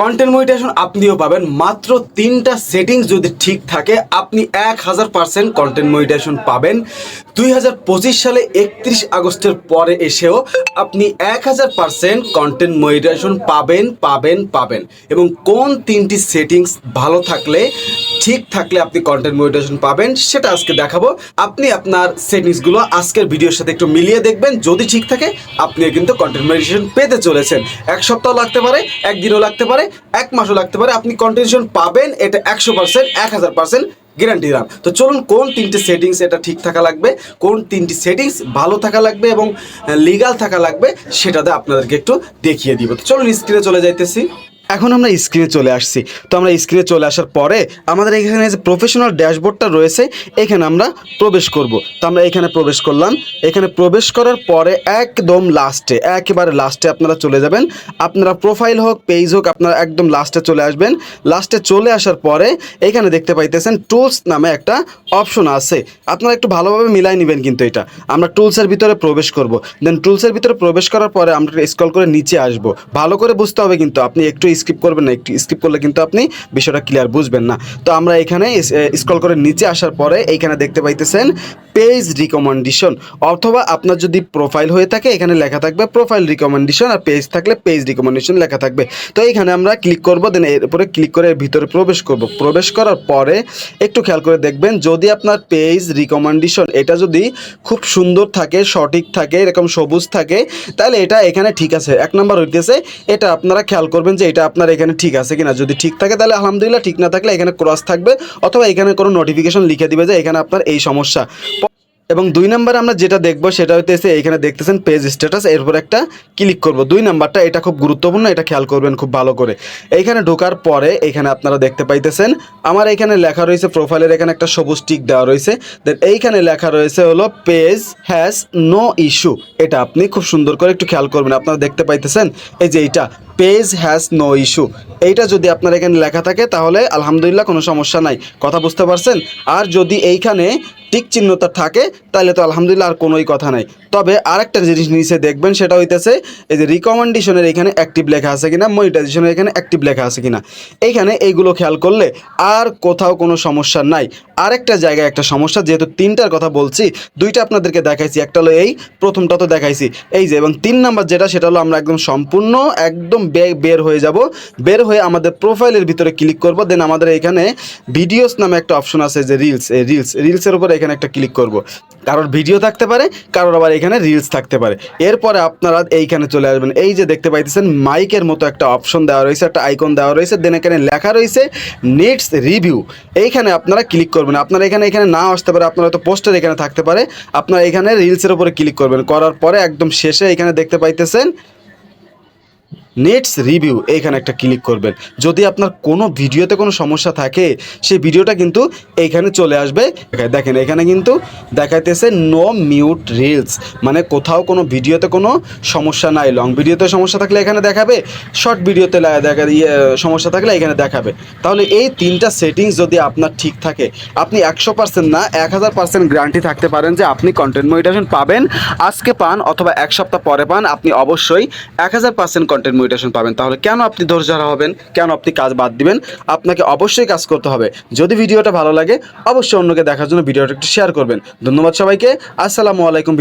Content monetization আপনিও পাবেন। মাত্র তিনটা সেটিংস যদি ঠিক থাকে, আপনি এক হাজার পার্সেন্ট কন্টেন্ট মনিটাইজেশন পাবেন। দুই হাজার পঁচিশ সালে একত্রিশ আগস্টের পরে এসেও আপনি এক হাজার পার্সেন্ট কন্টেন্ট মনিটাইজেশন পাবেন পাবেন পাবেন। এবং কোন তিনটি সেটিংস ভালো থাকলে ঠিক থাকলে আপনি কন্টেন্ট মনিটাইজেশন পাবেন, সেটা আজকে দেখাবো। আপনি আপনার সেটিংসগুলো আজকের ভিডিওর সাথে একটু মিলিয়ে দেখবেন। যদি ঠিক থাকে আপনি কিন্তু কন্টেন্ট মনিটাইজেশন পেতে চলেছেন। এক সপ্তাহ লাগতে পারে, একদিনও লাগতে পারে, এক মাসও লাগতে পারে। আপনি কন্টিনিউশন পাবেন, এটা একশো পার্সেন্ট এক হাজার পার্সেন্ট গ্যারান্টি দিলাম তো চলুন, কোন তিনটি সেটিংস এটা ঠিক থাকা লাগবে, কোন তিনটি সেটিংস ভালো থাকা লাগবে এবং লিগাল থাকা লাগবে, সেটাতে আপনাদেরকে একটু দেখিয়ে দিব। তো চলুন স্ক্রিনে চলে যাইতেছি। এখন আমরা স্ক্রিনে চলে আসছি। তো আমরা স্ক্রিনে চলে আসার পরে আমাদের এখানে যে প্রফেশনাল ড্যাশবোর্ডটা রয়েছে, এখানে আমরা প্রবেশ করব। তো আমরা এখানে প্রবেশ করলাম। এখানে প্রবেশ করার পরে একদম লাস্টে একেবারে লাস্টে আপনারা চলে যাবেন। আপনারা প্রোফাইল হোক পেজ হোক, আপনারা একদম লাস্টে চলে আসবেন। লাস্টে চলে আসার পরে এখানে দেখতে পাইতেছেন টুলস নামে একটা অপশন আছে। আপনারা একটু ভালোভাবে মিলাই নেবেন কিন্তু এটা। আমরা টুলসের ভিতরে প্রবেশ করব। দেন টুলসের ভিতরে প্রবেশ করার পরে আমরা স্ক্রল করে নিচে আসব। ভালো করে বুঝতে হবে কিন্তু, আপনি একটু স্কিপ করবেন না, একটু স্কিপ করলে কিন্তু আপনি বিষয়টা ক্লিয়ার বুঝবেন না। তো আমরা এখানে স্ক্রল করে নিচে আসার পরে এইখানে দেখতে পাইতেছেন পেজ রিকমেন্ডেশন অথবা আপনার যদি প্রোফাইল হয়ে থাকে, এখানে লেখা থাকবে প্রোফাইল রিকমেন্ডেশন আর পেজ থাকলে পেজ রিকমেন্ডেশন লেখা থাকবে। তো এইখানে আমরা ক্লিক করব দেন এর উপরে ক্লিক করে ভিতরে প্রবেশ করব। প্রবেশ করার পরে একটু খেয়াল করে দেখবেন, যদি আপনার পেজ রিকমেন্ডেশন এটা যদি খুব সুন্দর থাকে, সঠিক থাকে, এরকম সবুজ থাকে, তাহলে এটা এখানে ঠিক আছে। এক নম্বর হইতেছে, এটা আপনারা খেয়াল করবেন যে এটা আপনার এখানে ঠিক আছে কিনা? যদি ঠিক থাকে, তাহলে আলহামদুলিল্লাহ, ঠিক না থাকলে এখানে ক্রস থাকবে, অথবা এখানে কোনো নোটিফিকেশন লিখে দিবে যে এখানে আপনার এই সমস্যা। এবং দুই নাম্বারে আমরা যেটা দেখব সেটা হইতেছে এখানে দেখতেছেন পেজ স্ট্যাটাস এরপর একটা ক্লিক করব। দুই নাম্বারটা, এটা খুব গুরুত্বপূর্ণ, এটা খেয়াল করবেন খুব ভালো করে। এইখানে ঢোকার পরে এখানে আপনারা দেখতে পাইতেছেন, আমার এখানে লেখা রয়েছে প্রোফাইলের এখানে একটা সবুজ টিক দেওয়া রয়েছে। দেন এইখানে লেখা রয়েছে হলো পেজ হ্যাজ নো ইস্যু এটা আপনি খুব সুন্দর করে একটু খেয়াল করবেন, আপনারা দেখতে পাইতেছেন? এই যে এইটা পেজ হ্যাজ নো ইস্যু এইটা যদি আপনার এখানে লেখা থাকে, তাহলে আলহামদুলিল্লাহ কোনো সমস্যা নাই। কথা বুঝতে পারছেন? আর যদি এইখানে টিক চিহ্নটা থাকে তাহলে তো আলহামদুলিল্লাহ আর কোনোই কথা নাই। তবে আরেকটা জিনিস নিচে দেখবেন, সেটা হইতেছে, এই যে রিকমেন্ডেশনের এখানে অ্যাক্টিভ লেখা আছে কিনা মনিটাইজেশনের এখানে অ্যাক্টিভ লেখা আছে কিনা। এইখানে এইগুলো খেয়াল করলে আর কোথাও কোনো সমস্যা নাই। আরেকটা জায়গায় একটা সমস্যা, যেহেতু তিনটার কথা বলছি, দুইটা আপনাদেরকে দেখাইছি, একটা হলো এই, প্রথমটা তো দেখাইছি। এই যে, এবং তিন নাম্বার যেটা, সেটা হলো আমরা একদম সম্পূর্ণ, একদম বের হয়ে যাব। বের হয়ে আমাদের প্রোফাইলের ভিতরে ক্লিক করব দেন আমাদের এখানে ভিডিওস নামে একটা অপশন আছে যে রিলস এই রিলস রিলসের উপরে এখানে একটা ক্লিক করব। কারোর ভিডিও থাকতে পারে, কারোর আবার এখানে রিলস থাকতে পারে। এরপরে আপনারা এইখানে চলে আসবেন। এই যে দেখতে পাইতেছেন মাইকের মতো একটা অপশন দেওয়া রয়েছে, একটা আইকন দেওয়া রয়েছে। দেন এখানে লেখা রয়েছে নেটস রিভিউ এইখানে আপনারা ক্লিক করবেন। আপনারা এখানে এখানে না আসতে পারে, আপনারা তো পোস্টার এখানে থাকতে পারে। আপনারা এখানে রিলসের উপরে ক্লিক করবেন। করার পরে একদম শেষে এখানে দেখতে পাইতেছেন নেটস রিভিউ এইখানে একটা ক্লিক করবেন। যদি আপনার কোনো ভিডিওতে কোনো সমস্যা থাকে, সেই ভিডিওটা কিন্তু এইখানে চলে আসবে। দেখেন, এখানে কিন্তু দেখাইতেছে নো মিউট রিলস মানে কোথাও কোনো ভিডিওতে কোনো সমস্যা নাই। লং ভিডিওতে সমস্যা থাকলে এখানে দেখাবে শর্ট ভিডিওতে দেখা ইয়ে সমস্যা থাকলে এখানে দেখাবে। তাহলে এই তিনটা সেটিংস যদি আপনার ঠিক থাকে, আপনি একশো পার্সেন্ট না, এক হাজার পার্সেন্ট গ্যারান্টি থাকতে পারেন যে আপনি কন্টেন্ট মনিটেশন পাবেন, আজকে পান অথবা এক সপ্তাহ পরে পান, আপনি অবশ্যই এক হাজার পার্সেন্ট কন্টেন্ট মনিটেশন পাবেন, তাহলে কেন আপনি ধৈর্যহারা হবেন, কেন আপনি কাজ বাদ দিবেন? আপনাকে অবশ্যই কাজ করতে হবে। যদি ভিডিওটা ভালো লাগে, অবশ্যই অন্যকে দেখার জন্য ভিডিওটা একটু শেয়ার করবেন। ধন্যবাদ সবাইকে। আসসালামু আলাইকুম।